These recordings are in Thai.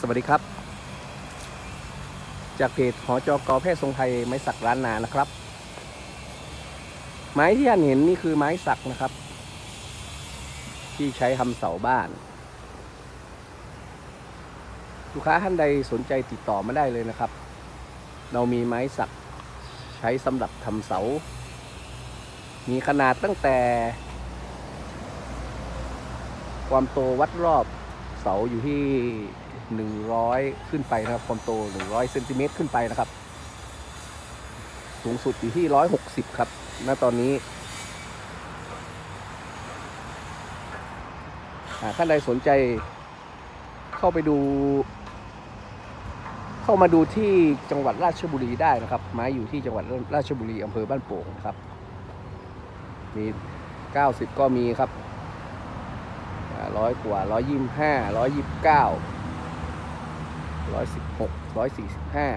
สวัสดีครับ จากเพจหอจอกอแพทย์ทรงไทยไม้สักร้านนานะครับ ไม้ที่ท่านเห็นนี่คือไม้สักนะครับ ที่ใช้ทำเสาบ้าน ลูกค้าท่านใดสนใจติดต่อมาได้เลยนะครับ เรามีไม้สักใช้สำหรับทำเสา มีขนาดตั้งแต่ ความโตวัดรอบ สาอยู่ที่ 100 ขึ้นไปนะครับ ความโต 100เซนติเมตรขึ้นไปนะครับ สูงสุดอยู่ที่ 160 ครับ ณ ตอนนี้อ่าท่านใดสนใจเข้าไปดู เข้ามาดูที่จังหวัดราชบุรีได้นะครับ ไม้อยู่ที่จังหวัดราชบุรีอำเภอบ้านโป่งนะครับ มี 90 ก็มีครับ ร้อยกว่าร้อยยี่สิบห้าร้อยยี่สิบเก้าร้อยสิบหกร้อยสี่สิบห้า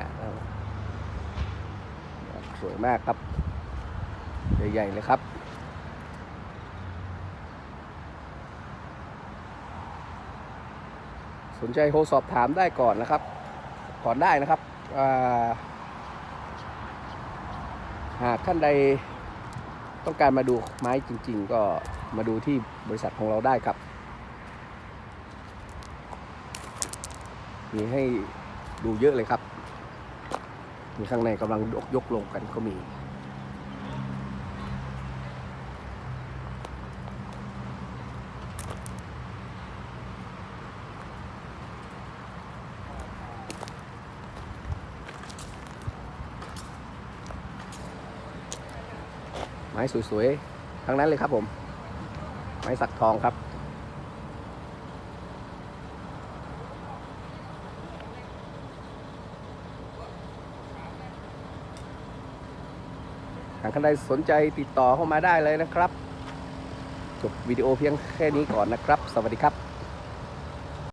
สวยมากครับ ใหญ่ๆเลยครับสนใจโทรสอบถามได้ก่อนนะครับ ก่อนได้นะครับหากท่านใดต้องการมาดูไม้จริง ๆ ก็มาดูที่บริษัทของเราได้ครับ มีให้ดูเยอะเลยครับ มีข้างในกำลังยกยกลงกันก็มี ไม้สวยๆ ทั้งนั้นเลยครับผม ไม้สักทองครับ หากท่านใดสนใจติดต่อเข้ามาได้เลยนะครับ จบวิดีโอเพียงแค่นี้ก่อนนะครับ สวัสดีครับ